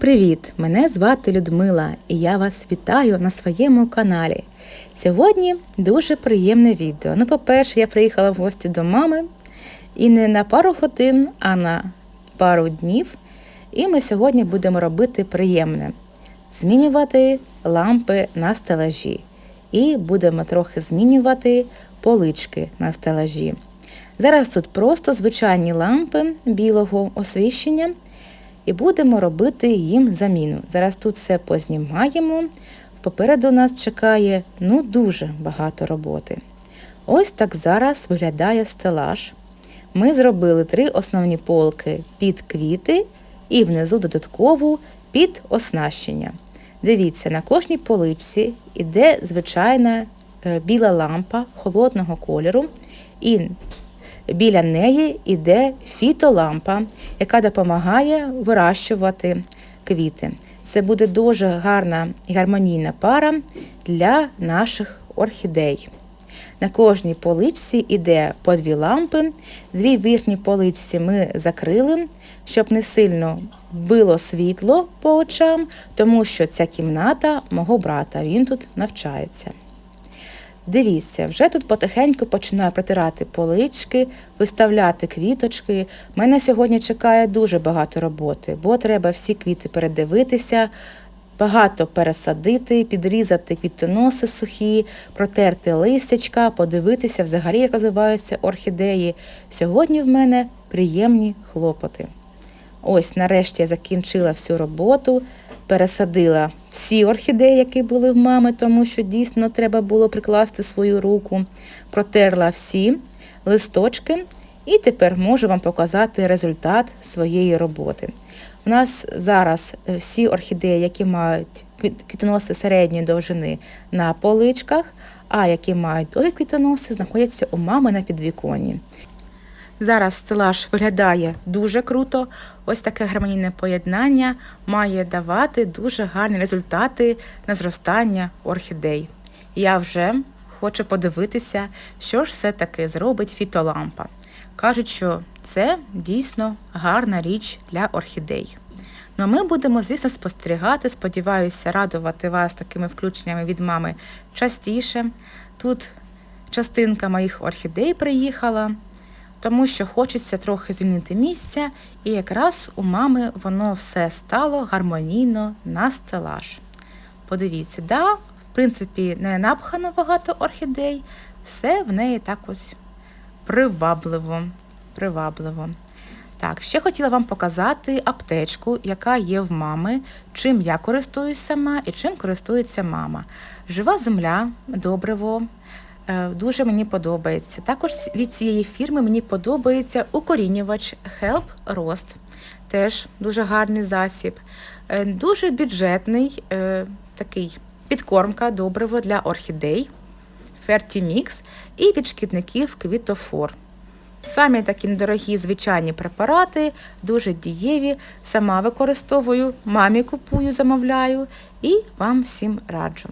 привіт! Мене звати Людмила і я вас вітаю на своєму каналі. Сьогодні дуже приємне відео. Ну, по-перше, я приїхала в гості до мами і не на пару годин, а на пару днів. І ми сьогодні будемо робити приємне: змінювати лампи на стелажі. І будемо трохи змінювати полички на стелажі. Зараз тут просто звичайні лампи білого освіщення і будемо робити їм заміну. Зараз тут все познімаємо. Попереду нас чекає ну дуже багато роботи. Ось так зараз виглядає стелаж. Ми зробили три основні полки під квіти і внизу додаткову під оснащення. Дивіться, на кожній поличці йде звичайна е, біла лампа холодного кольору, і біля неї йде фітолампа, яка допомагає вирощувати квіти. Це буде дуже гарна і гармонійна пара для наших орхідей. На кожній поличці йде по дві лампи. Дві верхні поличці ми закрили, щоб не сильно било світло по очам, тому що ця кімната мого брата, він тут навчається. Дивіться, вже тут потихеньку починаю протирати полички, виставляти квіточки. Мене сьогодні чекає дуже багато роботи, бо треба всі квіти передивитися, багато пересадити, підрізати квітоноси сухі, протерти листячка, подивитися взагалі, як розвиваються орхідеї. Сьогодні в мене приємні хлопоти. Ось, нарешті, я закінчила всю роботу, пересадила всі орхідеї, які були в мами, тому що дійсно треба було прикласти свою руку, протерла всі листочки, і тепер можу вам показати результат своєї роботи. У нас зараз всі орхідеї, які мають квітоноси середньої довжини на поличках, а які мають довгі квітоноси, знаходяться у мами на підвіконні. Зараз стелаж виглядає дуже круто. Ось таке гармонійне поєднання має давати дуже гарні результати на зростання орхідей. Я вже хочу подивитися, що ж все-таки зробить фітолампа. Кажуть, що це дійсно гарна річ для орхідей. Ну ми будемо, звісно, спостерігати. Сподіваюся, радувати вас такими включеннями від мами частіше. Тут частинка моїх орхідей приїхала тому що хочеться трохи звільнити місця, і якраз у мами воно все стало гармонійно на стелаж. Подивіться, да, в принципі, не напхано багато орхідей, все в неї так ось привабливо. привабливо. Так, ще хотіла вам показати аптечку, яка є в мами, чим я користуюсь сама і чим користується мама. Жива земля, добриво, дуже мені подобається. Також від цієї фірми мені подобається укорінювач Help Rost. Теж дуже гарний засіб, е, дуже бюджетний е, такий підкормка добриво для орхідей, Fertimix і від шкідників квітофор. Самі такі недорогі звичайні препарати, дуже дієві. Сама використовую, мамі купую, замовляю і вам всім раджу.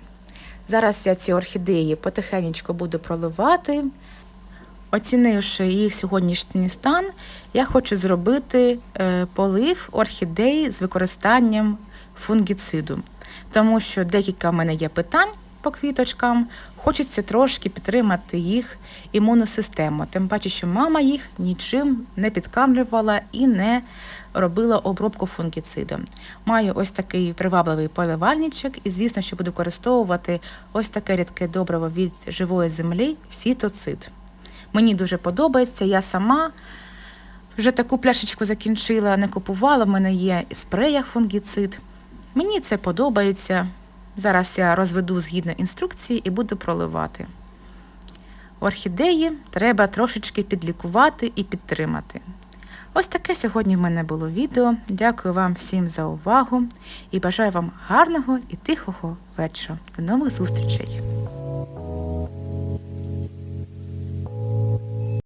Зараз я ці орхідеї потихеньку буду проливати. Оцінивши їх сьогоднішній стан, я хочу зробити е, полив орхідеї з використанням фунгіциду, тому що декілька в мене є питань по квіточкам, хочеться трошки підтримати їх імунну систему. Тим паче, що мама їх нічим не підкамлювала і не робила обробку фунгіцидом. Маю ось такий привабливий поливальничок, і, звісно, що буду використовувати ось таке рідке добриво від живої землі фітоцид. Мені дуже подобається, я сама. Вже таку пляшечку закінчила, не купувала, в мене є в спреях фунгіцид. Мені це подобається. Зараз я розведу згідно інструкції і буду проливати. Орхідеї треба трошечки підлікувати і підтримати. Ось таке сьогодні в мене було відео. Дякую вам всім за увагу і бажаю вам гарного і тихого вечора. До нових зустрічей!